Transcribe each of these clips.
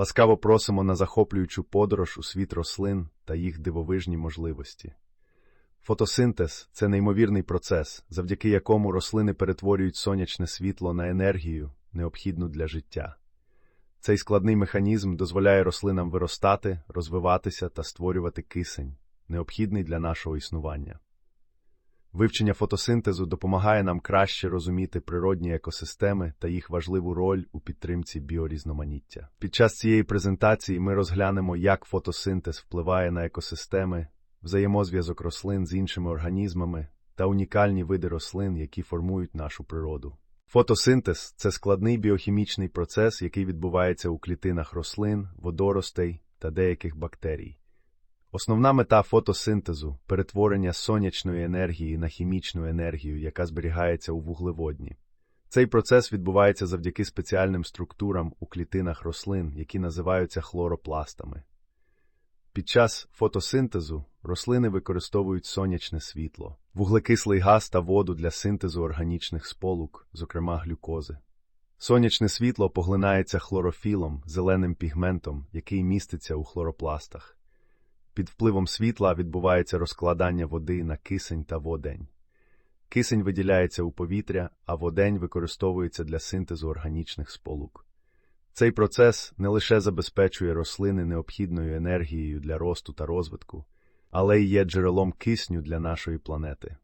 Ласкаво просимо на захоплюючу подорож у світ рослин та їх дивовижні можливості. Фотосинтез це неймовірний процес, завдяки якому рослини перетворюють сонячне світло на енергію, необхідну для життя. Цей складний механізм дозволяє рослинам виростати, розвиватися та створювати кисень, необхідний для нашого існування. Вивчення фотосинтезу допомагає нам краще розуміти природні екосистеми та їх важливу роль у підтримці біорізноманіття. Під час цієї презентації ми розглянемо, як фотосинтез впливає на екосистеми, взаємозв'язок рослин з іншими організмами та унікальні види рослин, які формують нашу природу. Фотосинтез це складний біохімічний процес, який відбувається у клітинах рослин, водоростей та деяких бактерій. Основна мета фотосинтезу перетворення сонячної енергії на хімічну енергію, яка зберігається у вуглеводні. Цей процес відбувається завдяки спеціальним структурам у клітинах рослин, які називаються хлоропластами. Під час фотосинтезу рослини використовують сонячне світло, вуглекислий газ та воду для синтезу органічних сполук, зокрема глюкози. Сонячне світло поглинається хлорофілом, зеленим пігментом, який міститься у хлоропластах. Під впливом світла відбувається розкладання води на кисень та водень. Кисень виділяється у повітря, а водень використовується для синтезу органічних сполук. Цей процес не лише забезпечує рослини необхідною енергією для росту та розвитку, але й є джерелом кисню для нашої планети.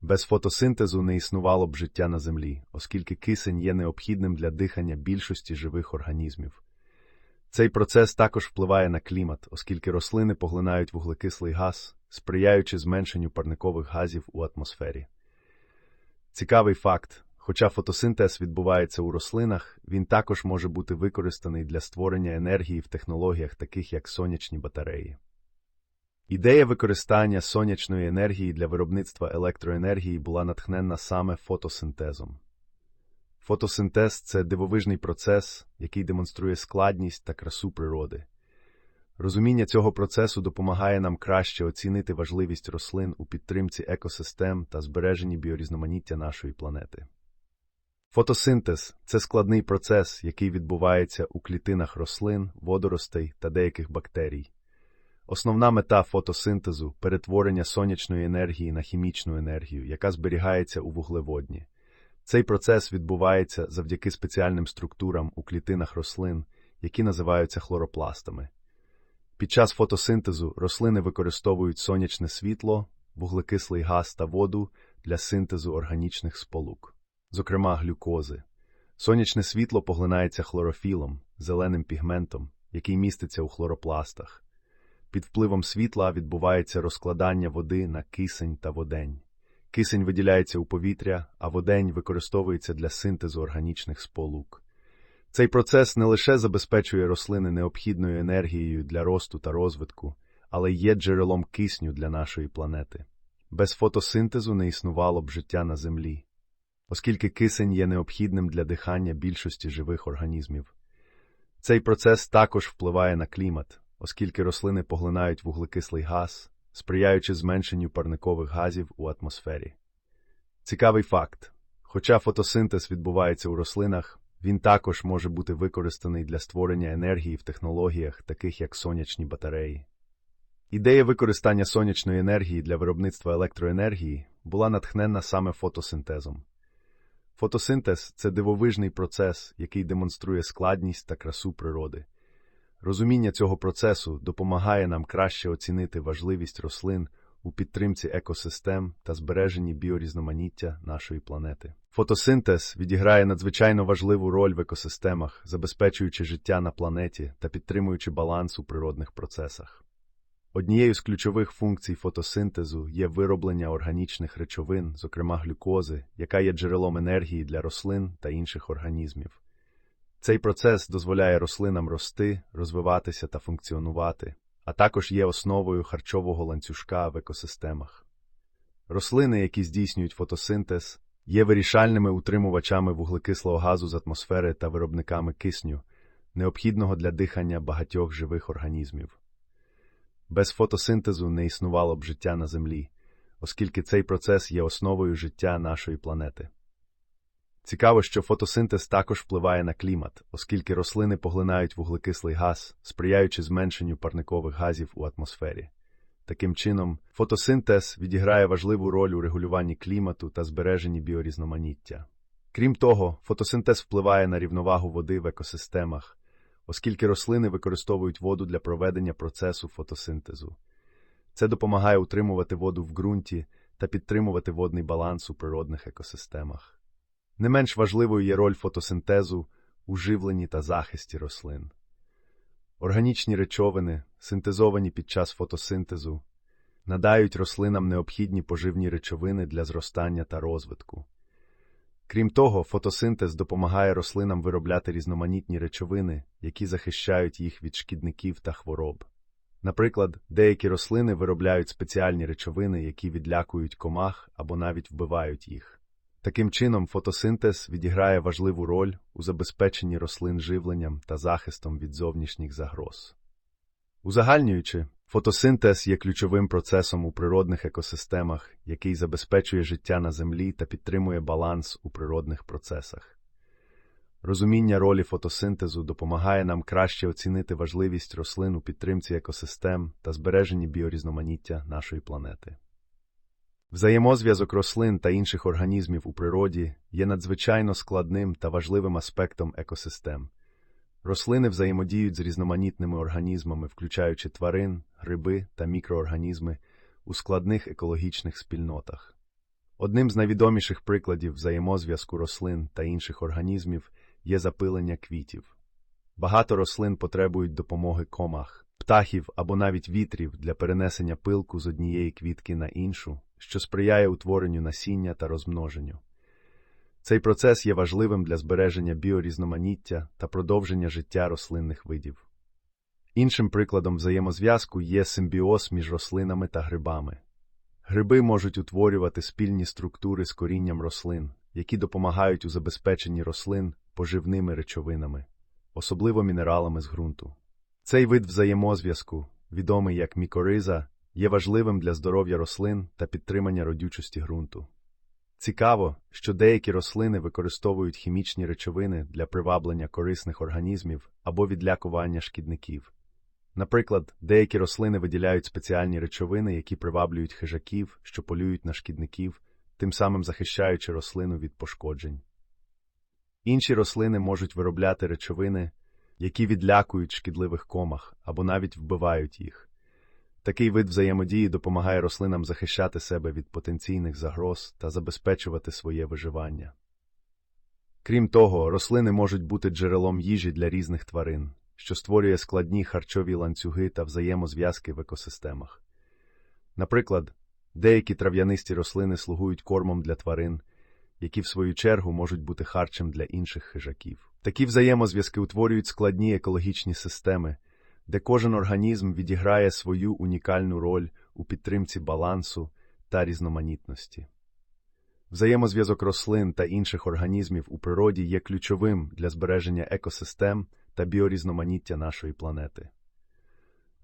Без фотосинтезу не існувало б життя на Землі, оскільки кисень є необхідним для дихання більшості живих організмів. Цей процес також впливає на клімат, оскільки рослини поглинають вуглекислий газ, сприяючи зменшенню парникових газів у атмосфері. Цікавий факт: хоча фотосинтез відбувається у рослинах, він також може бути використаний для створення енергії в технологіях, таких як сонячні батареї. Ідея використання сонячної енергії для виробництва електроенергії була натхненна саме фотосинтезом. Фотосинтез це дивовижний процес, який демонструє складність та красу природи. Розуміння цього процесу допомагає нам краще оцінити важливість рослин у підтримці екосистем та збереженні біорізноманіття нашої планети. Фотосинтез це складний процес, який відбувається у клітинах рослин, водоростей та деяких бактерій. Основна мета фотосинтезу перетворення сонячної енергії на хімічну енергію, яка зберігається у вуглеводні. Цей процес відбувається завдяки спеціальним структурам у клітинах рослин, які називаються хлоропластами. Під час фотосинтезу рослини використовують сонячне світло, вуглекислий газ та воду для синтезу органічних сполук, зокрема глюкози. Сонячне світло поглинається хлорофілом, зеленим пігментом, який міститься у хлоропластах. Під впливом світла відбувається розкладання води на кисень та водень. Кисень виділяється у повітря, а водень використовується для синтезу органічних сполук. Цей процес не лише забезпечує рослини необхідною енергією для росту та розвитку, але й є джерелом кисню для нашої планети. Без фотосинтезу не існувало б життя на Землі, оскільки кисень є необхідним для дихання більшості живих організмів. Цей процес також впливає на клімат, оскільки рослини поглинають вуглекислий газ, сприяючи зменшенню парникових газів у атмосфері. Цікавий факт: хоча фотосинтез відбувається у рослинах, він також може бути використаний для створення енергії в технологіях, таких як сонячні батареї. Ідея використання сонячної енергії для виробництва електроенергії була натхненна саме фотосинтезом. Фотосинтез це дивовижний процес, який демонструє складність та красу природи. Розуміння цього процесу допомагає нам краще оцінити важливість рослин у підтримці екосистем та збереженні біорізноманіття нашої планети. Фотосинтез відіграє надзвичайно важливу роль в екосистемах, забезпечуючи життя на планеті та підтримуючи баланс у природних процесах. Однією з ключових функцій фотосинтезу є вироблення органічних речовин, зокрема глюкози, яка є джерелом енергії для рослин та інших організмів. Цей процес дозволяє рослинам рости, розвиватися та функціонувати, а також є основою харчового ланцюжка в екосистемах. Рослини, які здійснюють фотосинтез, є вирішальними утримувачами вуглекислого газу з атмосфери та виробниками кисню, необхідного для дихання багатьох живих організмів. Без фотосинтезу не існувало б життя на Землі, оскільки цей процес є основою життя нашої планети. Цікаво, що фотосинтез також впливає на клімат, оскільки рослини поглинають вуглекислий газ, сприяючи зменшенню парникових газів у атмосфері. Таким чином, фотосинтез відіграє важливу роль у регулюванні клімату та збереженні біорізноманіття. Крім того, фотосинтез впливає на рівновагу води в екосистемах, оскільки рослини використовують воду для проведення процесу фотосинтезу. Це допомагає утримувати воду в ґрунті та підтримувати водний баланс у природних екосистемах. Не менш важливою є роль фотосинтезу у живленні та захисті рослин. Органічні речовини, синтезовані під час фотосинтезу, надають рослинам необхідні поживні речовини для зростання та розвитку. Крім того, фотосинтез допомагає рослинам виробляти різноманітні речовини, які захищають їх від шкідників та хвороб. Наприклад, деякі рослини виробляють спеціальні речовини, які відлякують комах або навіть вбивають їх. Таким чином, фотосинтез відіграє важливу роль у забезпеченні рослин живленням та захистом від зовнішніх загроз. Узагальнюючи, фотосинтез є ключовим процесом у природних екосистемах, який забезпечує життя на землі та підтримує баланс у природних процесах. Розуміння ролі фотосинтезу допомагає нам краще оцінити важливість рослин у підтримці екосистем та збереженні біорізноманіття нашої планети. Взаємозв'язок рослин та інших організмів у природі є надзвичайно складним та важливим аспектом екосистем. Рослини взаємодіють з різноманітними організмами, включаючи тварин, гриби та мікроорганізми у складних екологічних спільнотах. Одним з найвідоміших прикладів взаємозв'язку рослин та інших організмів є запилення квітів. Багато рослин потребують допомоги комах, птахів або навіть вітрів для перенесення пилку з однієї квітки на іншу, що сприяє утворенню насіння та розмноженню. Цей процес є важливим для збереження біорізноманіття та продовження життя рослинних видів. Іншим прикладом взаємозв'язку є симбіоз між рослинами та грибами. Гриби можуть утворювати спільні структури з корінням рослин, які допомагають у забезпеченні рослин поживними речовинами, особливо мінералами з ґрунту. Цей вид взаємозв'язку, відомий як мікориза, є важливим для здоров'я рослин та підтримання родючості ґрунту. Цікаво, що деякі рослини використовують хімічні речовини для приваблення корисних організмів або відлякування шкідників. Наприклад, деякі рослини виділяють спеціальні речовини, які приваблюють хижаків, що полюють на шкідників, тим самим захищаючи рослину від пошкоджень. Інші рослини можуть виробляти речовини, які відлякують шкідливих комах або навіть вбивають їх. Такий вид взаємодії допомагає рослинам захищати себе від потенційних загроз та забезпечувати своє виживання. Крім того, рослини можуть бути джерелом їжі для різних тварин, що створює складні харчові ланцюги та взаємозв'язки в екосистемах. Наприклад, деякі трав'янисті рослини слугують кормом для тварин, які в свою чергу можуть бути харчем для інших хижаків. Такі взаємозв'язки утворюють складні екологічні системи де кожен організм відіграє свою унікальну роль у підтримці балансу та різноманітності. Взаємозв'язок рослин та інших організмів у природі є ключовим для збереження екосистем та біорізноманіття нашої планети.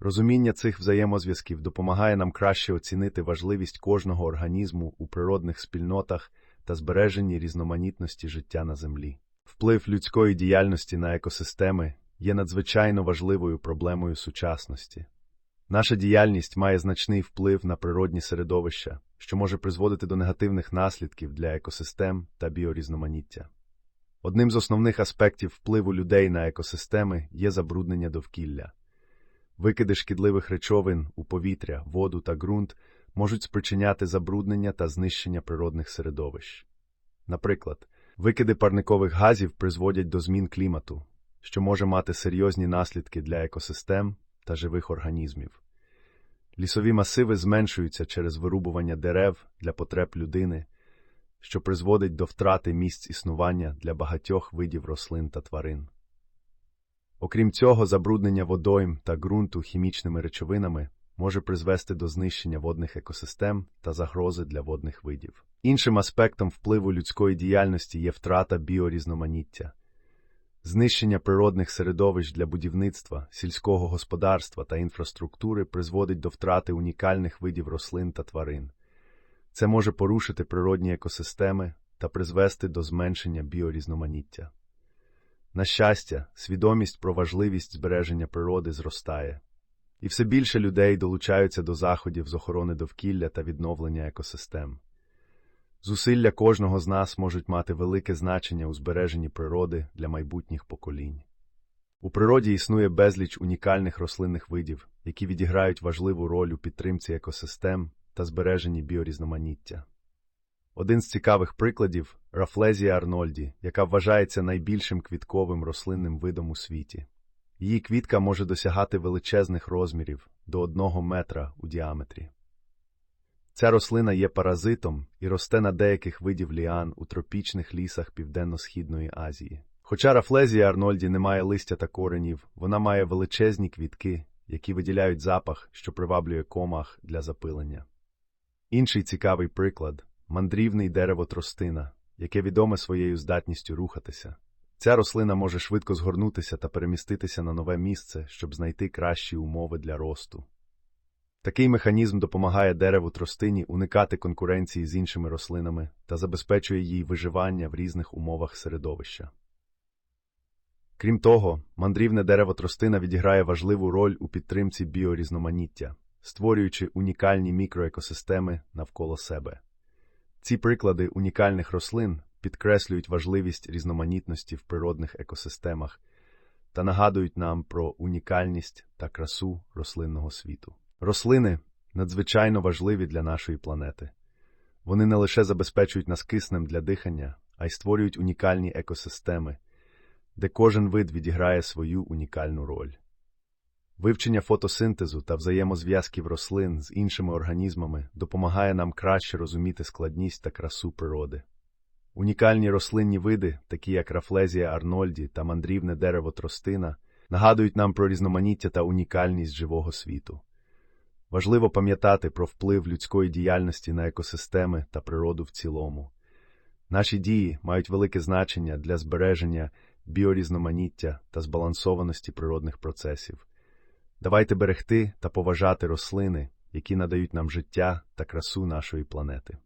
Розуміння цих взаємозв'язків допомагає нам краще оцінити важливість кожного організму у природних спільнотах та збереженні різноманітності життя на землі. Вплив людської діяльності на екосистеми є надзвичайно важливою проблемою сучасності. Наша діяльність має значний вплив на природні середовища, що може призводити до негативних наслідків для екосистем та біорізноманіття. Одним з основних аспектів впливу людей на екосистеми є забруднення довкілля. Викиди шкідливих речовин у повітря, воду та ґрунт можуть спричиняти забруднення та знищення природних середовищ. Наприклад, викиди парникових газів призводять до змін клімату, що може мати серйозні наслідки для екосистем та живих організмів. Лісові масиви зменшуються через вирубування дерев для потреб людини, що призводить до втрати місць існування для багатьох видів рослин та тварин. Окрім цього, забруднення водойм та ґрунту хімічними речовинами може призвести до знищення водних екосистем та загрози для водних видів. Іншим аспектом впливу людської діяльності є втрата біорізноманіття. Знищення природних середовищ для будівництва, сільського господарства та інфраструктури призводить до втрати унікальних видів рослин та тварин. Це може порушити природні екосистеми, та призвести до зменшення біорізноманіття. На щастя, свідомість про важливість збереження природи зростає, і все більше людей долучаються до заходів з охорони довкілля та відновлення екосистем. Зусилля кожного з нас можуть мати велике значення у збереженні природи для майбутніх поколінь. У природі існує безліч унікальних рослинних видів, які відіграють важливу роль у підтримці екосистем та збереженні біорізноманіття. Один з цікавих прикладів Рафлезія арнольді, яка вважається найбільшим квітковим рослинним видом у світі. Її квітка може досягати величезних розмірів до одного метра у діаметрі. Ця рослина є паразитом і росте на деяких видів ліан у тропічних лісах Південно-Східної Азії. Хоча Рафлезія арнольді не має листя та коренів, вона має величезні квітки, які виділяють запах, що приваблює комах для запилення. Інший цікавий приклад мандрівний дерево тростина, яке відоме своєю здатністю рухатися. Ця рослина може швидко згорнутися та переміститися на нове місце, щоб знайти кращі умови для росту. Такий механізм допомагає дереву тростині уникати конкуренції з іншими рослинами та забезпечує їй виживання в різних умовах середовища. Крім того, мандрівне дерево тростина відіграє важливу роль у підтримці біорізноманіття, створюючи унікальні мікроекосистеми навколо себе. Ці приклади унікальних рослин підкреслюють важливість різноманітності в природних екосистемах та нагадують нам про унікальність та красу рослинного світу. Рослини надзвичайно важливі для нашої планети. Вони не лише забезпечують нас киснем для дихання, а й створюють унікальні екосистеми, де кожен вид відіграє свою унікальну роль. Вивчення фотосинтезу та взаємозв'язків рослин з іншими організмами допомагає нам краще розуміти складність та красу природи. Унікальні рослинні види, такі як рафлезія арнольді та мандрівне дерево тростина, нагадують нам про різноманіття та унікальність живого світу. Важливо пам'ятати про вплив людської діяльності на екосистеми та природу в цілому. Наші дії мають велике значення для збереження біорізноманіття та збалансованості природних процесів. Давайте берегти та поважати рослини, які надають нам життя та красу нашої планети.